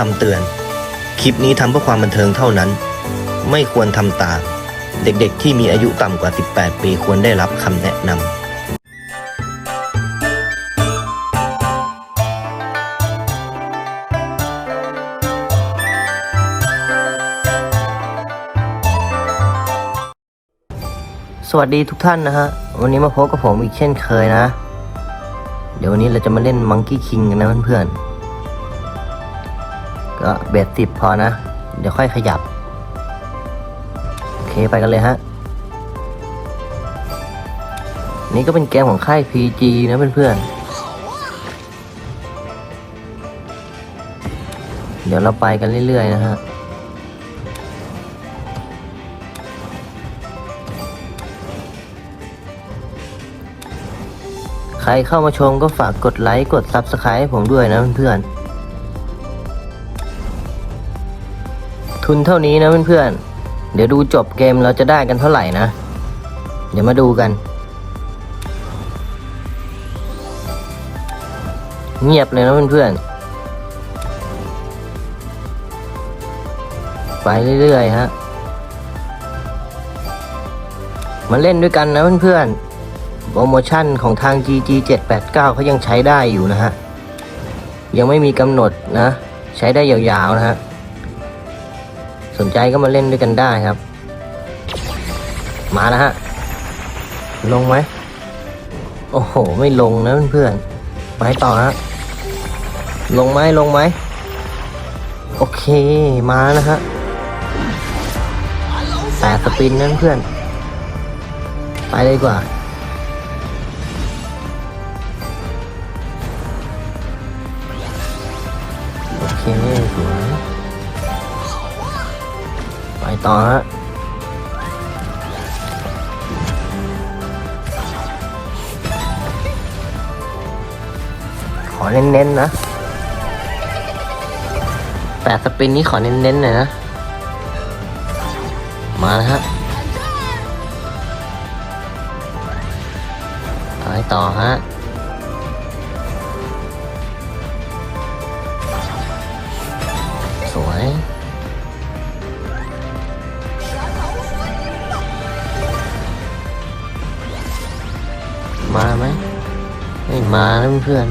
คำเตือน คลิปนี้ทำเพื่อความบันเทิงเท่านั้น ไม่ควรทำตาม เด็กๆ ที่มีอายุต่ำกว่า 18 ปีควรได้รับคำแนะนำสวัสดีทุกท่านนะฮะ วันนี้มาพบกับผมอีกเช่นเคยนะ เดี๋ยววันนี้เราจะมาเล่นมังกี้คิงกันนะเพื่อนๆ ก็เบสสิบพอนะ เดี๋ยวค่อยขยับ โอเคไปกันเลยฮะ นี่ก็เป็นเกมของค่าย PG นะเพื่อนๆ เดี๋ยวเราไปกันเรื่อยๆนะฮะใครเข้ามาชมก็ฝากกดไลค์ กด Subscribe ให้ผมด้วยนะเพื่อนๆ ทุนเท่านี้นะเพื่อนๆ เดี๋ยวดูจบเกมเราจะได้กันเท่าไหร่นะ เดี๋ยวมาดูกัน เงียบเลยนะเพื่อนๆ ไปเรื่อยๆฮะ มาเล่นด้วยกันนะเพื่อนๆ โปรโมชั่นของทาง GG 789เขายังใช้ได้อยู่นะฮะ ยังไม่มีกำหนดนะ ใช้ได้ยาวๆนะฮะ สนใจก็มาเล่นด้วยกันได้ครับ มานะฮะ ลงไหม โอ้โห ไม่ลงนะเพื่อนๆไปต่อฮะ ลงไหมลงไหม โอเค มานะฮะแต่สปินนั่นเพื่อน ไปเลยกว่าโอเคสวย ต่อฮะขอเน้นๆนะแต่สปินนี้ขอเน้นๆหน่อยนะ มานะฮะไปต่อฮะ มาไหมไม่มาแล้วเพื่อน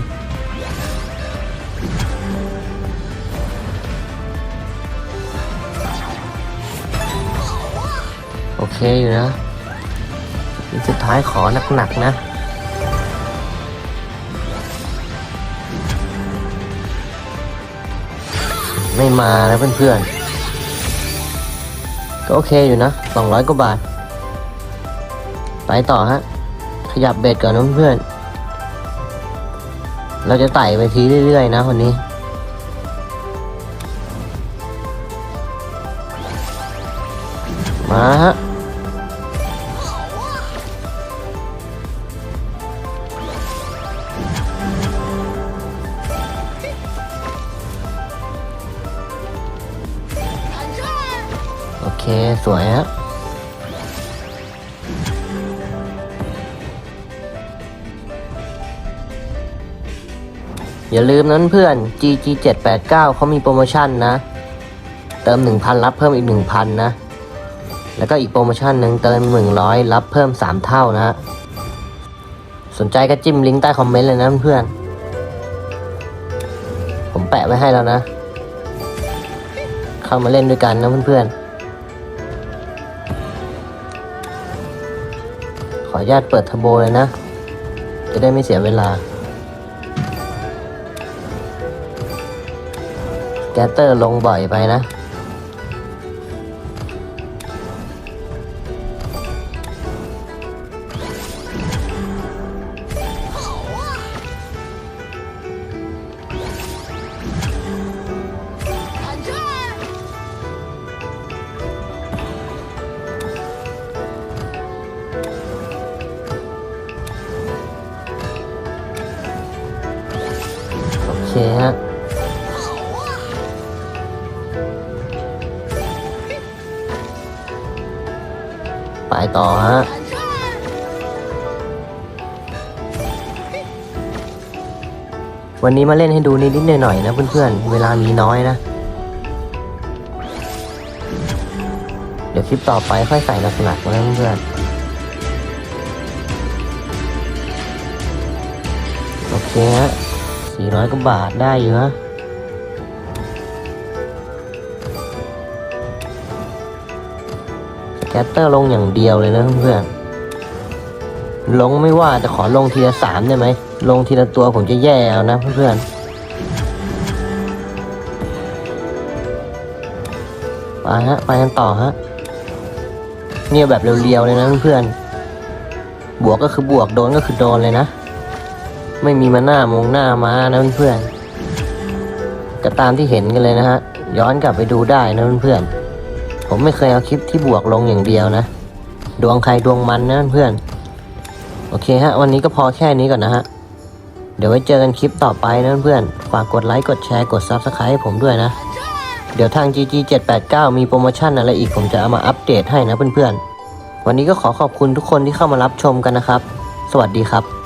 โอเคอยู่นะทีสุดท้ายขอหนักๆนะไม่มาแล้วเพื่อนๆ ก็โอเคอยู่นะสองร้อยกว่าบาท ไปต่อฮะ ขยับเบ็ดก่อนนะเพื่อน เราจะไต่ไปทีเรื่อยๆนะคนนี้ มาฮะโอเค สวยฮะ อย่าลืมนั้นเพื่อน GG 789 เขามีโปรโมชั่นนะ เติม 1,000 รับเพิ่มอีก 1,000 นะ แล้วก็อีกโปรโมชั่นหนึ่งเติม 100 รับเพิ่ม 3 เท่านะ สนใจก็จิ้มลิงก์ใต้คอมเมนต์เลยนะเพื่อน ผมแปะไว้ให้แล้วนะ เข้ามาเล่นด้วยกันนะเพื่อนๆ ขออนุญาตเปิดทอร์โบเลยนะ จะได้ไม่เสียเวลา แกตเตอร์ลงบ่อยไปนะ โอเคฮะ ปต่อฮะวันนี้มาเล่นให้ดูนิดๆหน่อยๆนะเพื่อนๆ เวลามีน้อยนะ เดี๋ยวคลิปต่อไปค่อยใส่หลักๆมะแล้เพื่อนโอเคฮะ400กว่าบาทได้อยู่ฮะ แกตเตอร์ลงอย่างเดียวเลยนะเพื่อนลงไม่ว่าจะขอลงทีละสามได้ไหม ลงทีละตัวผมจะแย่เอานะเพื่อนไปฮะ ไปกันต่อฮะ เนี่ยแบบเรียวๆเลยนะเพื่อนบวกก็คือบวกโดนก็คือโดนเลยนะ ไม่มีมาหน้ามงหน้ามานะเพื่อนก็ตามที่เห็นกันเลยนะฮะ ย้อนกลับไปดูได้นะเพื่อนๆ ผมไม่เคยเอาคลิปที่บวกลงอย่างเดียวนะ ดวงใครดวงมันนะเพื่อน โอเคฮะ วันนี้ก็พอแค่นี้ก่อนนะฮะ เดี๋ยวไว้เจอกันคลิปต่อไปนะเพื่อนฝากกดไลค์กดแชร์กด Subscribe ให้ผมด้วยนะ เดี๋ยวทาง GG 789มีโปรโมชั่นอะไรอีกผมจะเอามาอัปเดตให้นะเพื่อนๆ วันนี้ก็ขอขอบคุณทุกคนที่เข้ามารับชมกันนะครับ สวัสดีครับ